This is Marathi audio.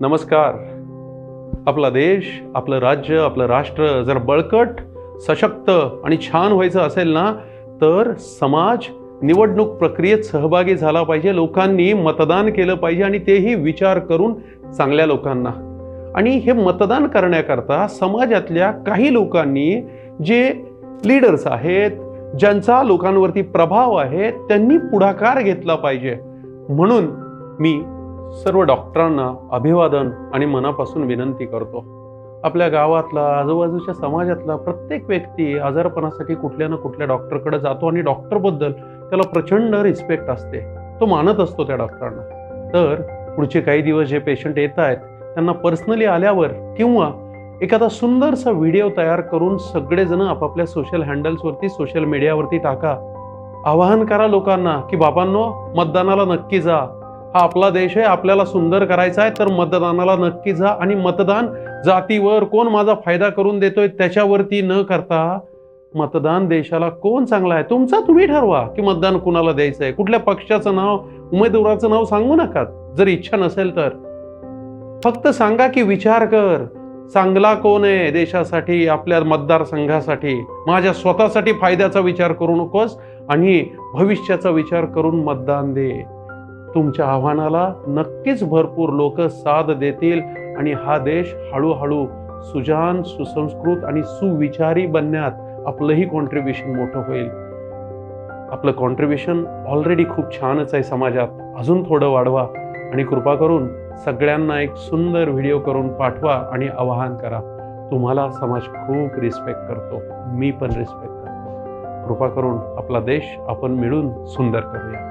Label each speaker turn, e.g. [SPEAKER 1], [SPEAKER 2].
[SPEAKER 1] नमस्कार. आपला देश आपलं राज्य आपलं राष्ट्र जर बळकट सशक्त आणि छान व्हायचं असेल ना तर समाज निवडणूक प्रक्रियेत सहभागी झाला पाहिजे लोकांनी मतदान केलं पाहिजे आणि तेही विचार करून चांगल्या लोकांना. आणि हे मतदान करण्याकरता समाजातल्या काही लोकांनी जे लीडर्स आहेत ज्यांचा लोकांवरती प्रभाव आहे त्यांनी पुढाकार घेतला पाहिजे. म्हणून मी सर्व डॉक्टरांना अभिवादन आणि मनापासून विनंती करतो. आपल्या गावातला आजूबाजूच्या समाजातला प्रत्येक व्यक्ती आजारपणासाठी कुठल्या ना कुठल्या डॉक्टरकडे जातो आणि डॉक्टरबद्दल त्याला प्रचंड रिस्पेक्ट असते. तो मानत असतो त्या डॉक्टरांना. तर पुढचे काही दिवस जे पेशंट येत आहेत त्यांना पर्सनली आल्यावर किंवा एखादा सुंदरसा व्हिडिओ तयार करून सगळेजण आपापल्या सोशल हँडल्सवरती सोशल मीडियावरती टाका. आवाहन करा लोकांना की बाबांनो मतदानाला नक्की जा. हा आपला देश आहे आपल्याला सुंदर करायचा आहे तर मतदानाला नक्की जा आणि मतदान जातीवर कोण माझा फायदा करून देतोय त्याच्यावरती न करता मतदान देशाला कोण चांगला आहे? तुमचा तुम्ही ठरवा की मतदान कुणाला द्यायचं आहे? कुठल्या पक्षाचं नाव उमेदवाराचं नाव सांगू नका. जर इच्छा नसेल तर. फक्त सांगा की विचार कर. चांगला कोण आहे देशासाठी आपल्या मतदारसंघासाठी? माझ्या स्वतःसाठी फायद्याचा विचार करू नकोस आणि भविष्याचा विचार करून मतदान दे. तुमच्या आव्हानाला नक्कीच भरपूर लोक साथ देतील आणि हा देश हळूहळू सुजान सुसंस्कृत आणि सुविचारी बनण्यात आपलंही कॉन्ट्रीब्युशन मोठं होईल. आपलं कॉन्ट्रीब्युशन ऑलरेडी खूप छानच आहे समाजात. अजून थोडं वाढवा आणि कृपा करून सगळ्यांना एक सुंदर व्हिडिओ करून पाठवा आणि आवाहन करा. तुम्हाला समाज खूप रिस्पेक्ट करतो. मी पण रिस्पेक्ट करतो. कृपा करून आपला देश आपण मिळून सुंदर करूया.